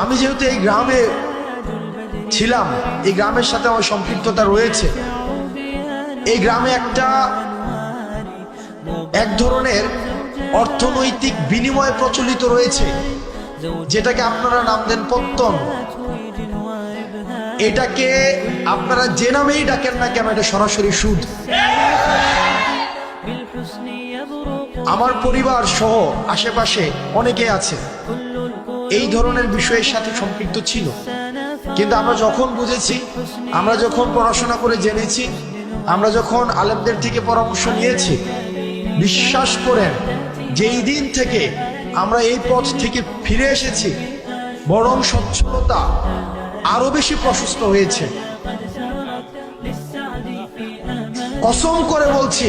আমি যেহেতু এই গ্রামে ছিলাম, এই গ্রামের সাথে আমার সম্পৃক্ততা রয়েছে। এই গ্রামে একটা এক ধরনের অর্থনৈতিক বিনিময় প্রচলিত রয়েছে, যেটাকে আপনারা নাম দেন পত্তন। এটাকে আপনারা যে নামেই ডাকেন না কেন, এটা সরাসরি সুদ। আমার পরিবার সহ আশেপাশে অনেকে আছে। এই ধরনের বিষয়ের সাথে সম্পৃক্ত ছিল। কিন্তু আমরা যখন বুঝেছি, আমরা যখন পড়াশোনা করে জেনেছি, আমরা যখন আলেমদের থেকে পরামর্শ নিয়েছি, বিশ্বাস করেন, যেই দিন থেকে আমরা এই পথ থেকে ফিরে এসেছি, বরং সচ্ছলতা আরও বেশি প্রশস্ত হয়েছে। কসম করে বলছি,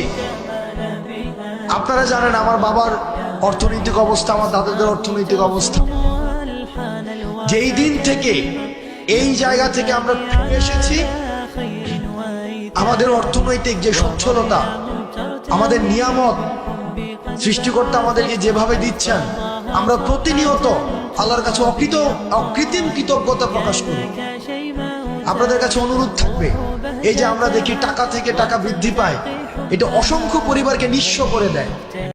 আপনারা জানেন আমার বাবার অর্থনৈতিক অবস্থা, আমার দাদাদের অর্থনৈতিক অবস্থা। যেই দিন থেকে এই জায়গা থেকে আমরা ফিরে এসেছি, আমাদের অর্থনৈতিক যে সচ্ছলতা, আমাদের নিয়ামত সৃষ্টিকর্তা আমাদেরকে যেভাবে দিচ্ছেন, আমরা প্রতিনিয়ত আল্লাহর কাছে অকৃত, অকৃত্রিম কৃতজ্ঞতা প্রকাশ করি। আপনাদের কাছে অনুরোধ থাকবে, এই যে আমরা দেখি টাকা থেকে টাকা বৃদ্ধি পায়, এটা অসংখ্য পরিবারকে নিঃস্ব করে দেয়।